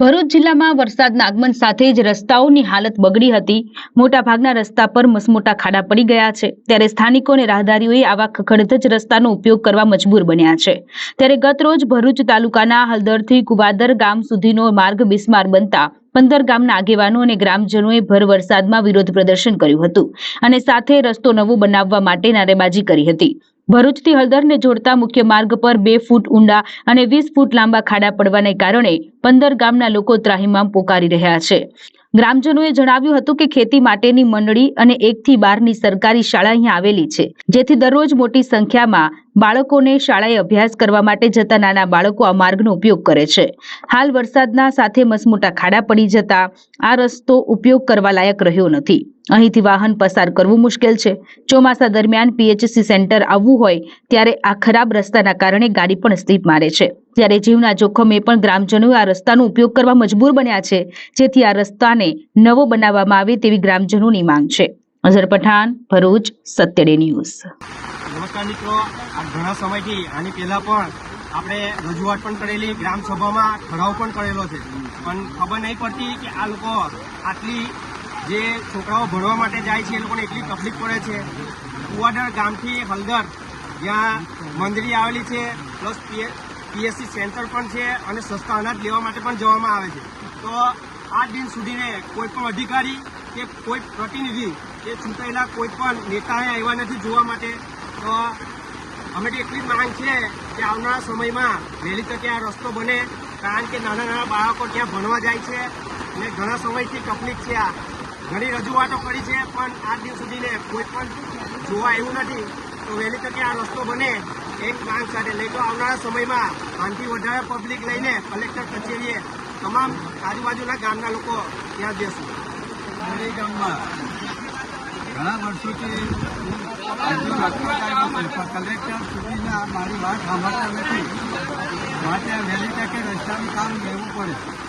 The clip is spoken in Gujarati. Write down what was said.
ભરૂચ જિલ્લામાં વરસાદના આગમન સાથે જ રસ્તાઓની હાલત બગડી હતી. મોટાભાગના રસ્તા પર મસમોટા ખાડા પડી ગયા છે. ત્યારે સ્થાનિકો અને રાહદારીઓએ આવા ખખડધજ રસ્તાનો ઉપયોગ કરવા મજબૂર બન્યા છે. ત્યારે ગત રોજ ભરૂચ તાલુકાના હલદરથી કુવાદર ગામ સુધીનો માર્ગ બિસ્માર બનતા પંદર ગામના આગેવાનો અને ગ્રામજનોએ ભર વરસાદમાં વિરોધ પ્રદર્શન કર્યું હતું અને સાથે રસ્તો નવો બનાવવા માટે નારેબાજી કરી હતી. ભરૂચથી હળદરને જોડતા મુખ્ય માર્ગ પર બે ફૂટ ઊંડા અને વીસ ફૂટ લાંબા ખાડા પડવાને કારણે પંદર ગામના લોકો ત્રાહિમામ પોકારી રહ્યા છે. ગ્રામજનોએ જણાવ્યું હતું કે ખેતી માટેની મંડળી અને એકથી બારની સરકારી શાળા અહીંયા આવેલી છે, જેથી દરરોજ મોટી સંખ્યામાં બાળકોને શાળાએ અભ્યાસ કરવા માટે જતા નાના બાળકો આ માર્ગનો ઉપયોગ કરે છે. હાલ વરસાદના સાથે મસમોટા ખાડા પડી જતા આ રસ્તો ઉપયોગ કરવા લાયક રહ્યો નથી. અહીંથી વાહન પસાર કરવું મુશ્કેલ છે. ચોમાસા દરમિયાન પીએચસી સેન્ટર આવવું હોય ત્યારે આ ખરાબ રસ્તાના કારણે ગાડી પણ સ્લીપ મારે છે. ત્યારે જીવના જોખમે પણ ગ્રામજનોએ આ રસ્તાનો ઉપયોગ કરવા મજબૂર બન્યા છે. જેથી આ રસ્તાને નવો બનાવવામાં આવે તેવી ગ્રામજનોની માંગ છે. અઝર પઠાણ, ભરૂચ, સત્યડે ન્યૂઝ. નમસ્કાર મિત્રો. આ ઘણા સમયથી આની પહેલા પણ આપણે રજૂઆત પણ કરેલી ગ્રામસભામાં ઠરાવ પણ કરેલો છે. પણ ખબર નહીં પડતી કે આ લોકો આટલી જે છોકરાઓ ભણવા માટે જાય છે, એ લોકોને એટલી તકલીફ પડે છે. કુવાડર ગામથી હલદર જ્યાં મંદિરી આવેલી છે, પ્લસ પીએસસી સેન્ટર પણ છે અને સસ્તા અનાજ લેવા માટે પણ જવામાં આવે છે. તો આ દિન સુધીને કોઈ પણ અધિકારી કે કોઈ પ્રતિનિધિ કે ચૂંટાયેલા કોઈ પણ નેતાએ આવ્યા નથી જોવા માટે તો અમે એટલી માંગ છે કે આવનારા સમયમાં વહેલી તકે આ રસ્તો બને. કારણ કે નાના નાના બાળકો ત્યાં ભણવા જાય છે અને ઘણા સમયથી તકલીફ છે આ. ઘણી રજૂઆતો કરી છે, પણ આજ દિવસ સુધીને કોઈ પણ જોવા આવ્યું નથી. તો વહેલી તકે આ રસ્તો બને એક માંગ સાથે. લઈ તો આવનારા સમયમાં આનાથી વધારે પબ્લિક લઈને કલેક્ટર કચેરીએ તમામ આજુબાજુના ગામના લોકો ત્યાં મારી ગામમાં ઘણા વર્ષોથી હજુ લગભગ આવ્યો છે પણ કલેક્ટર સુધીના મારી વાત સાંભળતા નથી. માટે વહેલી તકે રસ્તાનું કામ લેવું પડે.